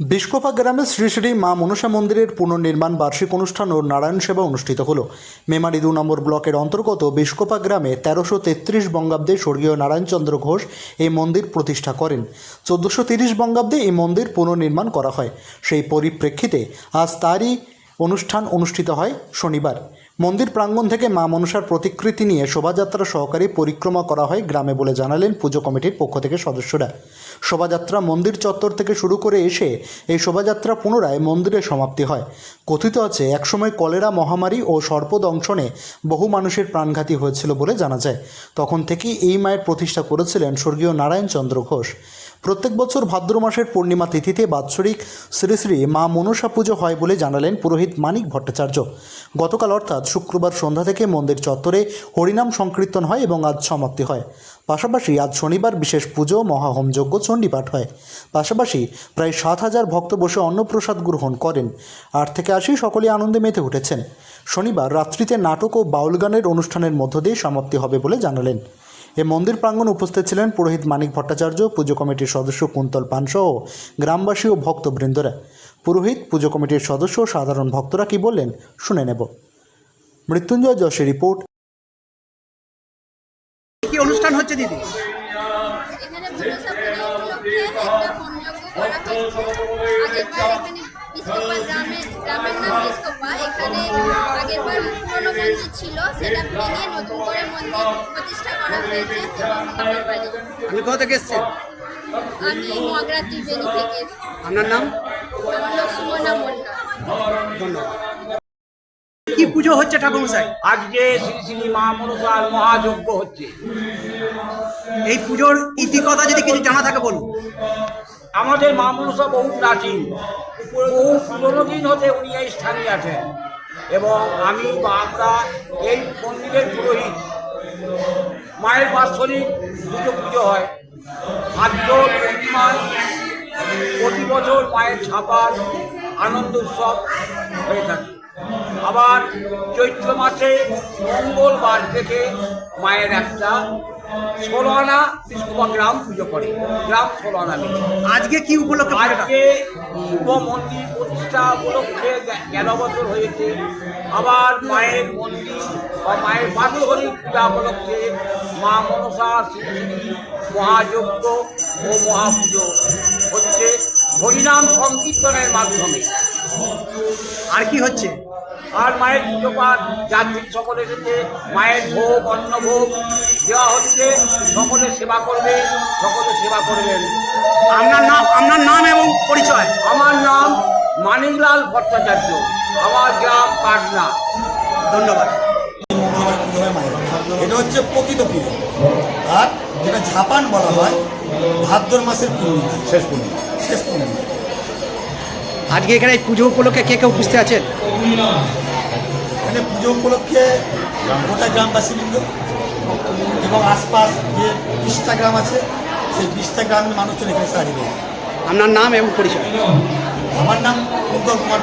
বিষ্কোপা গ্রামে শ্রী শ্রী মা মনসা মন্দিরের পুনর্নির্মাণ বার্ষিক অনুষ্ঠান ও নারায়ণ সেবা অনুষ্ঠিত হল। মেমারি দু নম্বর ব্লকের অন্তর্গত বিষ্কোপা গ্রামে তেরোশো তেত্রিশ বঙ্গাব্দে স্বর্গীয় নারায়ণচন্দ্র ঘোষ এই মন্দির প্রতিষ্ঠা করেন। চোদ্দোশো তিরিশ বঙ্গাব্দে এই মন্দির পুনর্নির্মাণ করা হয়। সেই পরিপ্রেক্ষিতে আজ তারই অনুষ্ঠান অনুষ্ঠিত হয় শনিবার। মন্দির প্রাঙ্গণ থেকে মা মনসার প্রতিকৃতি নিয়ে শোভাযাত্রা সহকারে পরিক্রমা করা হয় গ্রামে বলে জানালেন পুজো কমিটির পক্ষ থেকে সদস্যরা। শোভাযাত্রা মন্দির চত্বর থেকে শুরু করে এসে এই শোভাযাত্রা পুনরায় মন্দিরে সমাপ্তি হয়। কথিত আছে, একসময় কলেরা মহামারী ও সর্পদংশনে বহু মানুষের প্রাণঘাতী হয়েছিল বলে জানা যায়। তখন থেকেই এই মায়ের প্রতিষ্ঠা করেছিলেন স্বর্গীয় নারায়ণচন্দ্র ঘোষ। প্রত্যেক বছর ভাদ্র মাসের পূর্ণিমা তিথিতে বাৎসরিক শ্রী শ্রী মা মনসা পুজো হয় বলে জানালেন পুরোহিত মানিক ভট্টাচার্য। গতকাল অর্থাৎ শুক্রবার সন্ধ্যা থেকে মন্দির চত্বরে হরিনাম সংকীর্তন হয় এবং আজ সমাপ্তি হয়। পাশাপাশি আজ শনিবার বিশেষ পুজো মহাহোমযজ্ঞ চণ্ডীপাঠ হয়। পাশাপাশি প্রায় সাত হাজার ভক্ত বসে অন্নপ্রসাদ গ্রহণ করেন। আট থেকে আশি সকলে আনন্দে মেতে উঠেছেন। শনিবার রাত্রিতে নাটক ও বাউল গানের অনুষ্ঠানের মধ্য দিয়ে সমাপ্তি হবে বলে জানালেন। এ মন্দির প্রাঙ্গণ উপস্থিত ছিলেন পুরোহিত মানিক ভট্টাচার্য পুজো কমিটির সদস্য কুন্তল পানসহ গ্রামবাসী ও ভক্তবৃন্দরা। পুরোহিত পুজো কমিটির সদস্য ও সাধারণ ভক্তরা কি বললেন শুনে নেব। মৃত্যুঞ্জয় যশের রিপোর্ট। কি অনুষ্ঠান হচ্ছে দিদি? এখানে একটা বিস্কোপা গ্রামের গ্রামের নাম বিস্কোপা এখানে আগেরবার পুরনো মন্দির ছিল সেটা ভেঙে নতুন করে মন্দির প্রতিষ্ঠা করা হয়েছে কোথা থেকে এসছেন? আমি মগরা ত্রিবেণী থেকে আপনার নাম? আমার নাম সুমনা মন্ডল ধন্যবাদ। কি পুজো হচ্ছে ঠাকুরমশাই? আজকে শ্রী শ্রী মা মনসার মহাযজ্ঞ হচ্ছে। এই পুজোর ইতিকথা যদি কিছু জানা থাকে বলুন। আমাদের মা মনসা বহু প্রাচীন। বহু পুরোনো দিন হতে উনি এই স্থানে আছেন। এবং আমি বা আমরা এই মন্দিরের পুরোহিত, মায়ের বাৎসরিক দুটো পুজো হয়। ভাদ্র পূর্ণিমায় প্রতি বছর মায়ের ছাপার আনন্দ উৎসব হয়ে থাকে। আবার চৈত্র মাসে মঙ্গলবার থেকে মায়ের একটা ষোলো আনা বিষ্ণুবা গ্রাম পুজো করে গ্রাম ষোলো আনা আজকে কি উপলক্ষে? আজকে শুভ মন্দির প্রতিষ্ঠা উপলক্ষে গেল বছর হয়েছে। আবার মায়ের মন্দির বা মায়ের বাৎসরিক পূজা উপলক্ষে মা মনসা শ্রী মহাযজ্ঞ ও মহাপুজো হচ্ছে হরিনাম সংকীর্তনের মাধ্যমে। আর কি হচ্ছে? আর মায়ের পুজো পাঠ যাত্রী সকল এসেছে মায়ের ভোগ অন্নভোগ দেওয়া হচ্ছে সকলে সেবা করবে সকলে সেবা করবেন। আপনার নাম আপনার নাম এবং পরিচয়? আমার নাম মানিকলাল ভট্টাচার্য আমার গ্রাম পাটনা। ধন্যবাদ। এটা হচ্ছে প্রকৃত পুজো। আর যেটা ঝাপান বলা হয় ভাদ্র মাসের পূর্ণিমা শেষ পূর্ণিমা শেষ পূর্ণিমা আজকে এখানে এই পুজো উপলক্ষে কে কে উপস্থিত আছেন? এখানে পুজো উপলক্ষে গোটা গ্রামবাসীবৃন্দ এবং আশপাশ যে বিশটা গ্রাম আছে সেই বিশটা গ্রামের মানুষজন এখানে সারি আপনার নাম এবং পরিচয়। আমার নাম কুন্তল কুমার।